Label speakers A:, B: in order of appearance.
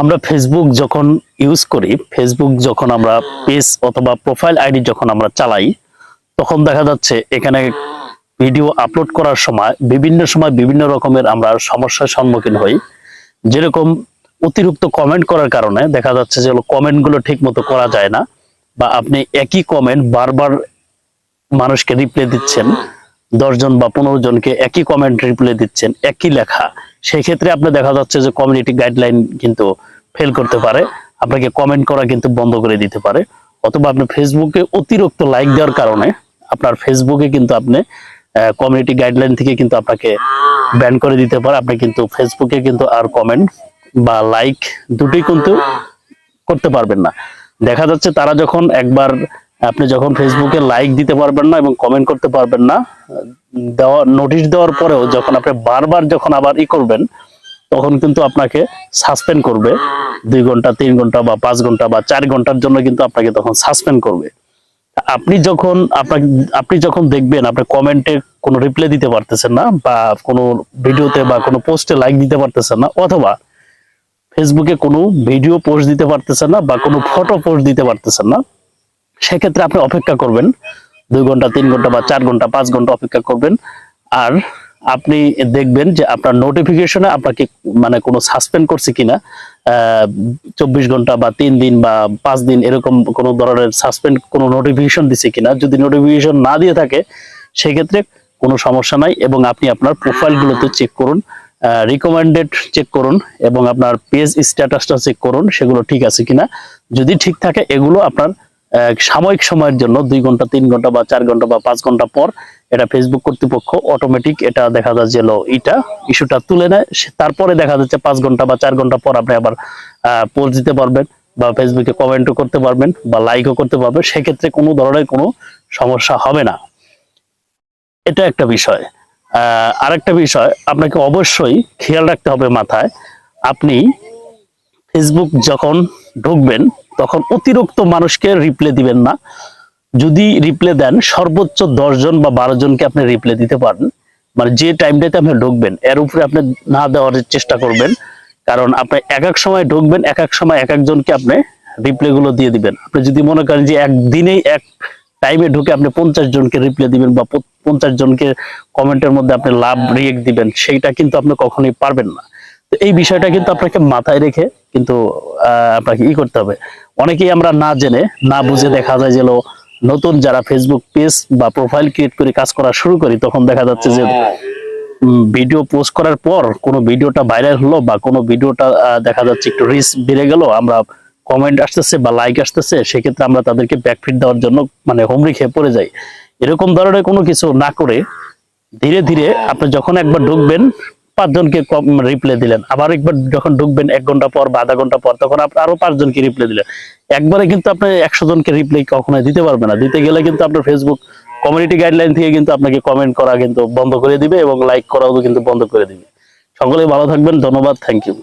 A: আমরা ফেসবুক যখন ইউজ করি ফেসবুক যখন আমরা পেজ অথবা প্রোফাইল আইডি যখন আমরা চালাই, তখন দেখা যাচ্ছে এখানে ভিডিও আপলোড করার সময় বিভিন্ন সময় বিভিন্ন রকমের আমরা সমস্যার সম্মুখীন হই। যেরকম অতিরিক্ত কমেন্ট করার কারণে দেখা যাচ্ছে যে কমেন্টগুলো ঠিক মতো করা যায় না বা আপনি একই কমেন্ট বারবার মানুষকে রিপ্লাই দিচ্ছেন, দশজন বা পনেরো জনকে একই কমেন্ট রিপ্লাই দিচ্ছেন, একই লেখা। সেই ক্ষেত্রে আপনি দেখা যাচ্ছে যে কমিউনিটি গাইডলাইন কিন্তু ফেল করতে পারে, আপনাকে কমেন্ট করা কিন্তু বন্ধ করে দিতে পারে। অথবা আপনি ফেসবুকে অতিরিক্ত লাইক দেওয়ার কারণে আপনার ফেসবুকে কিন্তু আপনি কমিউনিটি গাইডলাইন থেকে কিন্তু আপনাকে ব্যান করে দিতে পারে। আপনি কিন্তু ফেসবুকে কিন্তু আর কমেন্ট বা লাইক দুটোই কিন্তু করতে পারবেন না। দেখা যাচ্ছে তারা যখন একবার আপনি যখন ফেসবুকে লাইক দিতে পারবেন না এবং কমেন্ট করতে পারবেন না, দেওয়া নোটিশ দেওয়ার পরেও যখন আপনি বারবার যখন আবার ই করবেন তখন কিন্তু আপনাকে সাসপেন্ড করবে। দুই ঘণ্টা, তিন ঘণ্টা বা পাঁচ ঘণ্টা বা চার ঘণ্টার জন্য কিন্তু আপনাকে তখন সাসপেন্ড করবে। আপনি যখন আপনাকে, আপনি যখন দেখবেন আপনি কমেন্টে কোনো রিপ্লাই দিতে পারতেছেন না বা কোনো ভিডিওতে বা কোনো পোস্টে লাইক দিতে পারতেছেন না, অথবা ফেসবুকে কোনো ভিডিও পোস্ট দিতে পারতেছেন না বা কোনো ফটো পোস্ট দিতে পারতেছেন না, সেক্ষেত্রে আপনি অপেক্ষা করবেন। দুই ঘণ্টা, তিন ঘণ্টা বা চার ঘণ্টা, পাঁচ ঘণ্টা অপেক্ষা করবেন। আর আপনি দেখবেন যে আপনার নোটিফিকেশনে আপনাকে মানে কোনো সাসপেন্ড করছে কিনা চব্বিশ ঘণ্টা বা তিন দিন বা পাঁচ দিন এরকম কোনো ধরনের সাসপেন্ড কোনো নোটিফিকেশন দিছে কিনা, যদি নোটিফিকেশন না দিয়ে থাকে, সেক্ষেত্রে কোনো সমস্যা নাই এবং আপনি আপনার প্রোফাইলগুলোতে চেক করুন রিকমেন্ডেড চেক করুন এবং আপনার পেজ স্ট্যাটাসটা চেক করুন, সেগুলো ঠিক আছে কিনা। যদি ঠিক থাকে, এগুলো আপনার সাময়িক সময়ের জন্য দুই ঘণ্টা, তিন ঘণ্টা বা চার ঘণ্টা বা পাঁচ ঘণ্টা পর এটা ফেসবুক কর্তৃপক্ষ অটোমেটিক এটা দেখা যাচ্ছে যে ইটা ইস্যুটা তুলে নেয়। তারপরে দেখা যাচ্ছে পাঁচ ঘণ্টা বা চার ঘণ্টা পর আপনি আবার পোস্ট দিতে পারবেন বা ফেসবুকে কমেন্টও করতে পারবেন বা লাইকও করতে পারবেন। সেক্ষেত্রে কোনো ধরনের কোনো সমস্যা হবে না। এটা একটা বিষয়। আরেকটা বিষয়, আপনাকে অবশ্যই খেয়াল রাখতে হবে মাথায়, আপনি ফেসবুক যখন ঢুকবেন, তখন অতিরিক্ত মানুষকে রিপ্লাই দিবেন না। যদি রিপ্লাই দেন, সর্বোচ্চ জন বা বারো জনকে আপনি রিপ্লাই দিতে পারেন। মানে যে টাইমটাতে আপনি ঢুকবেন, এর উপরে আপনি না দেওয়ার চেষ্টা করবেন। কারণ আপনি এক এক সময় ঢুকবেন, এক এক সময় এক একজনকে আপনি রিপ্লাই গুলো দিয়ে দিবেন। আপনি যদি মনে করেন যে একদিনেই এক টাইমে ঢুকে আপনি পঞ্চাশ জনকে রিপ্লে দিবেন বা পঞ্চাশ জনকে কমেন্টের মধ্যে আপনি লাভ রিয়েক্ট দিবেন, সেইটা কিন্তু আপনি কখনোই পারবেন না। এই বিষয়টা কিন্তু আপনাকে মাথায় রেখে কিন্তু আপনাকে ই করতে হবে। অনেকেই আমরা না জেনে না বুঝে দেখা যায় যে নতুন যারা ফেসবুক পেজ বা প্রোফাইল ক্রিয়েট করে কাজ করা শুরু করি তখন দেখা যাচ্ছে যে ভিডিও পোস্ট করার পর কোনো ভিডিওটা ভাইরাল হলো বা কোনো ভিডিওটা দেখা যাচ্ছে একটু রিস্ক বেড়ে গেল আমরা কমেন্ট আসতেছে বা লাইক আসতেছে সেক্ষেত্রে আমরা তাদেরকে ব্যাকফিট দেওয়ার জন্য মানে হুমড়ি খেয়ে পড়ে যাই। এরকম ধরনের কোনো কিছু না করে ধীরে ধীরে আপনি যখন একবার ঢুকবেন পাঁচজনকে রিপ্লে দিলেন। আবার একবার যখন ঢুকবেন এক ঘণ্টা পর বা আধা ঘণ্টা পর, তখন আপনি আরও পাঁচজনকে রিপ্লে দিলেন। একবারে কিন্তু আপনি একশো জনকে রিপ্লে কখনোই দিতে পারবে না। দিতে গেলে কিন্তু আপনার ফেসবুক কমিউনিটি গাইডলাইন থেকে কিন্তু আপনাকে কমেন্ট করা কিন্তু বন্ধ করে দিবে এবং লাইক করাও কিন্তু বন্ধ করে দিবে। সকলে ভালো থাকবেন। ধন্যবাদ। Thank you